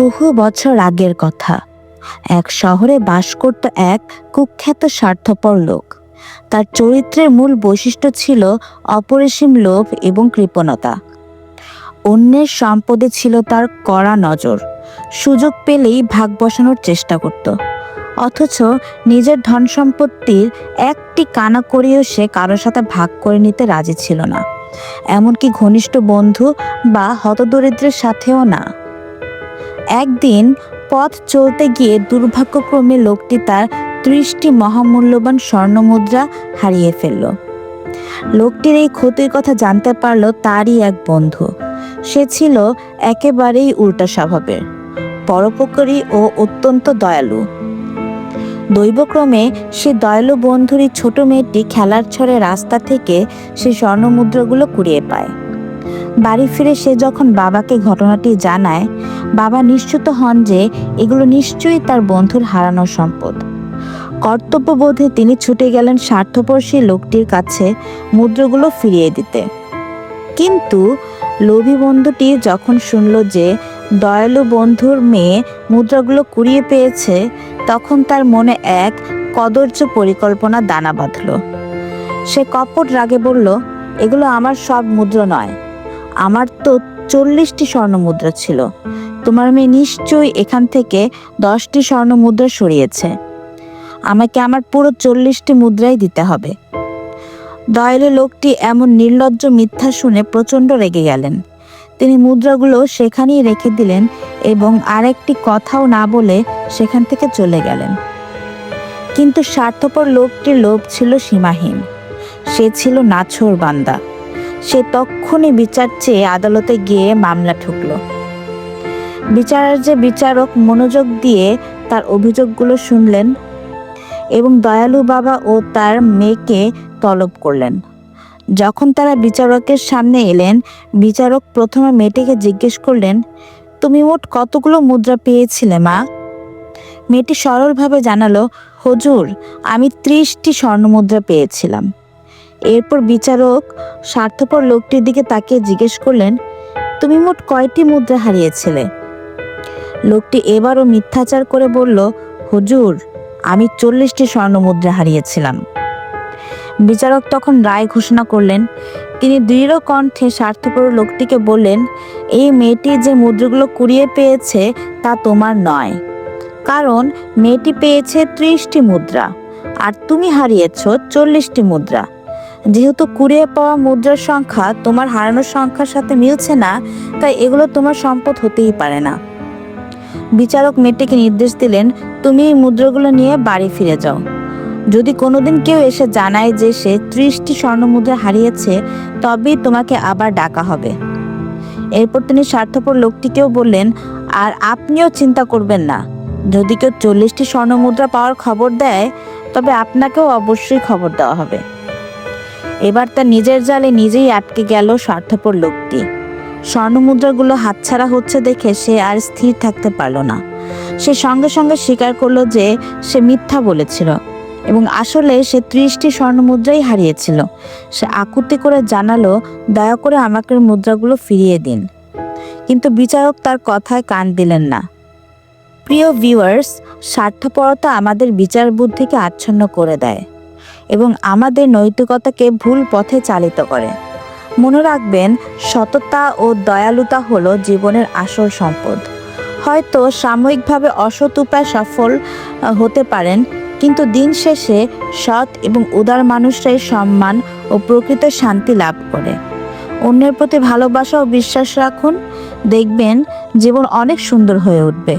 বহু বছর আগের কথা। এক শহরে বাস করত এক কুখ্যাত স্বার্থপর লোক। তার চরিত্রের মূল বৈশিষ্ট্য ছিল অপরিসীম লোভ এবং কৃপণতা। অন্যের সম্পদে ছিল তার কড়া নজর। সুযোগ পেলেই ভাগ বসানোর চেষ্টা করত। অথচ নিজের ধন সম্পত্তির একটি কানা করেও সে কারোর সাথে ভাগ করে নিতে রাজি ছিল না। এমনকি ঘনিষ্ঠ বন্ধু বা হতদরিদ্রের সাথেও না। একদিন পথ চলতে গিয়ে দুর্ভাগ্যক্রমে লোকটি তার ত্রিশটি মহামূল্যবান স্বর্ণমুদ্রা হারিয়ে ফেলল। লোকটির এই ক্ষতির কথা জানতে পারল তারই এক বন্ধু। সে ছিল একেবারেই উল্টা স্বভাবের, পরোপকারী ও অত্যন্ত দয়ালু। দৈবক্রমে সে দয়ালু বন্ধুরই ছোট মেয়েটি খেলার ছড়ে রাস্তা থেকে সে স্বর্ণমুদ্রাগুলো কুড়িয়ে পায়। বাড়ি ফিরে সে যখন বাবাকে ঘটনাটি জানায়, বাবা নিশ্চিত হন যে এগুলো নিশ্চয়ই তার বন্ধুর হারানো সম্পদ। কর্তব্যবোধে তিনি ছুটে গেলেন স্বার্থপর সেই লোকটির কাছে মুদ্রাগুলো ফিরিয়ে দিতে। কিন্তু লোভী বন্ধুটি যখন শুনল যে দয়ালু বন্ধুর মেয়ে মুদ্রাগুলো কুড়িয়ে পেয়েছে, তখন তার মনে এক কদর্য পরিকল্পনা দানা বাঁধল। সে কপট রাগে বলল, এগুলো আমার সব মুদ্রা নয়। আমার তো চল্লিশটি স্বর্ণ মুদ্রা ছিল। তোমার মেয়ে নিশ্চয়ই এখান থেকে দশটি স্বর্ণ মুদ্রা সরিয়েছে। আমাকে আমার পুরো চল্লিশটি মুদ্রাই দিতে হবে। দয়ালু লোকটি এমন নির্লজ্জ মিথ্যা শুনে প্রচণ্ড রেগে গেলেন। তিনি মুদ্রাগুলো সেখানেই রেখে দিলেন এবং আরেকটি কথাও না বলে সেখান থেকে চলে গেলেন। কিন্তু স্বার্থপর লোকটির লোভ ছিল সীমাহীন। সে ছিল নাছোর বান্দা। সে তক্ষুনি বিচার চেয়ে আদালতে গিয়ে মামলা ঠুকলো। বিচারের যে বিচারক মনোযোগ দিয়ে তার অভিযোগগুলো শুনলেন এবং দয়ালু বাবা ও তার মেয়েকে তলব করলেন। যখন তারা বিচারকের সামনে এলেন, বিচারক প্রথমে মেয়েটিকে জিজ্ঞেস করলেন, তুমি মোট কতগুলো মুদ্রা পেয়েছিলে, মা? মেয়েটি সরলভাবে জানালো, হুজুর, আমি ত্রিশটি স্বর্ণমুদ্রা পেয়েছিলাম। এরপর বিচারক স্বার্থপর লোকটির দিকে তাকিয়ে জিজ্ঞেস করলেন, তুমি মোট কয়টি মুদ্রা হারিয়েছিলে? লোকটি এবারও মিথ্যাচার করে বলল, হুজুর, আমি চল্লিশটি স্বর্ণ মুদ্রা হারিয়েছিলাম। বিচারক তখন রায় ঘোষণা করলেন, তিনি দৃঢ় কণ্ঠে স্বার্থপর লোকটিকে বললেন, এই মেয়েটি যে মুদ্রাগুলো কুড়িয়ে পেয়েছে তা তোমার নয়, কারণ মেয়েটি পেয়েছে ত্রিশটি মুদ্রা, আর তুমি হারিয়েছ চল্লিশটি মুদ্রা যেহেতু কুড়িয়ে পাওয়া মুদ্রার সংখ্যা তোমার হারানোর সংখ্যার সাথে মিলছে না, তাই এগুলো তোমার সম্পদ হতেই পারে না। বিচারক মেয়েটিকে নির্দেশ দিলেন, তুমি এই মুদ্রাগুলো নিয়ে বাড়ি ফিরে যাও। যদি কোনোদিন কেউ এসে জানায় যে সে ত্রিশটি স্বর্ণমুদ্রা হারিয়েছে, তবেই তোমাকে আবার ডাকা হবে। এরপর তিনি স্বার্থপর লোকটিকেও বললেন, আর আপনিও চিন্তা করবেন না। যদি কেউ চল্লিশটি স্বর্ণমুদ্রা পাওয়ার খবর দেয়, তবে আপনাকেও অবশ্যই খবর দেওয়া হবে। এবার তার নিজের জালে নিজেই আটকে গেল স্বার্থপর লোকটি। স্বর্ণমুদ্রাগুলো হাতছাড়া হচ্ছে দেখে সে আর স্থির থাকতে পারল না। সে সঙ্গে সঙ্গে স্বীকার করল যে সে মিথ্যা বলেছিল এবং আসলে সে ত্রিশটি স্বর্ণমুদ্রাই হারিয়েছিল। সে আকুতি করে জানালো, দয়া করে আমাকে মুদ্রাগুলো ফিরিয়ে দিন। কিন্তু বিচারক তার কথায় কান দিলেন না। প্রিয় ভিউয়ার্স, স্বার্থপরতা আমাদের বিচার বুদ্ধিকে আচ্ছন্ন করে দেয়। এবং আমাদের নৈতিকতাকে ভুল পথে চালিত করে। মনে রাখবেন, সততা ও দয়ালুতা হলো জীবনের আসল সম্পদ। হয়তো সাময়িকভাবে অসৎ উপায় সফল হতে পারেন, কিন্তু দিন শেষে সৎ এবং উদার মানুষরাই সম্মান ও প্রকৃত শান্তি লাভ করে। অন্যের প্রতি ভালোবাসা ও বিশ্বাস রাখুন, দেখবেন জীবন অনেক সুন্দর হয়ে উঠবে।